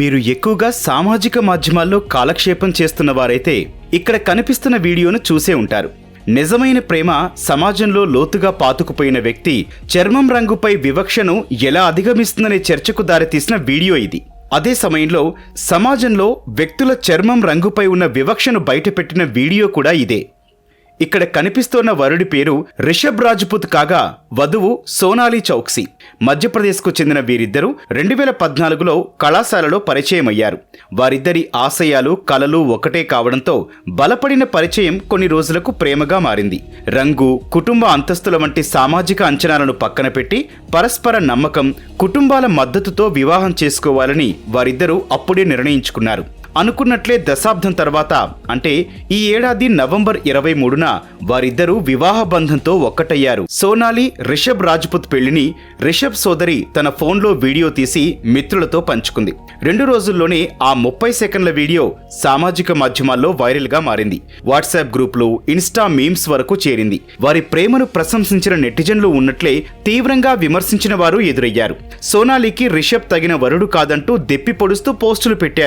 మీరు ఎక్కువగా సామాజిక మాధ్యమాల్లో కాలక్షేపం చేస్తున్న వారైతే ఇక్కడ కనిపిస్తున్న వీడియోను చూసే ఉంటారు. నిజమైన ప్రేమ సమాజంలో లోతుగా పాతుకుపోయిన వ్యక్తి చర్మం రంగుపై వివక్షను ఎలా అధిగమిస్తుందనే చర్చకు దారితీసిన వీడియో ఇది. అదే సమయంలో సమాజంలో వ్యక్తుల చర్మం రంగుపై ఉన్న వివక్షను బయటపెట్టిన వీడియో కూడా ఇదే. ఇక్కడ కనిపిస్తోన్న వరుడి పేరు రిషబ్ రాజ్పుత్ కాగా వధువు సోనాలి చౌక్సీ. మధ్యప్రదేశ్కు చెందిన వీరిద్దరూ రెండు వేల పద్నాలుగులో కళాశాలలో పరిచయం అయ్యారు వారిద్దరి ఆశయాలు కలలు ఒకటే కావడంతో బలపడిన పరిచయం కొన్ని రోజులకు ప్రేమగా మారింది. రంగు కుటుంబ అంతస్తుల వంటి సామాజిక అంచనాలను పక్కన పెట్టి పరస్పర నమ్మకం కుటుంబాల మద్దతుతో వివాహం చేసుకోవాలని వారిద్దరూ అప్పుడే నిర్ణయించుకున్నారు. అనుకున్నట్లే దశాబ్దం తర్వాత అంటే ఈ ఏడాది నవంబర్ ఇరవై మూడున వారిద్దరూ వివాహ బంధంతో ఒక్కటయ్యారు. సోనాలి రిషబ్ రాజ్పుత్ పెళ్ళిని రిషబ్ సోదరి తన ఫోన్లో వీడియో తీసి మిత్రులతో పంచుకుంది. రెండు రోజుల్లోనే ఆ ముప్పై సెకండ్ల వీడియో సామాజిక మాధ్యమాల్లో వైరల్గా మారింది. వాట్సాప్ గ్రూప్లు ఇన్స్టా మీమ్స్ వరకు చేరింది. వారి ప్రేమను ప్రశంసించిన నెటిజన్లు ఉన్నట్లే తీవ్రంగా విమర్శించిన వారు ఎదురయ్యారు. సోనాలికి రిషబ్ తగిన వరుడు కాదంటూ దెప్పి పొడుస్తూ పోస్టులు పెట్టారు.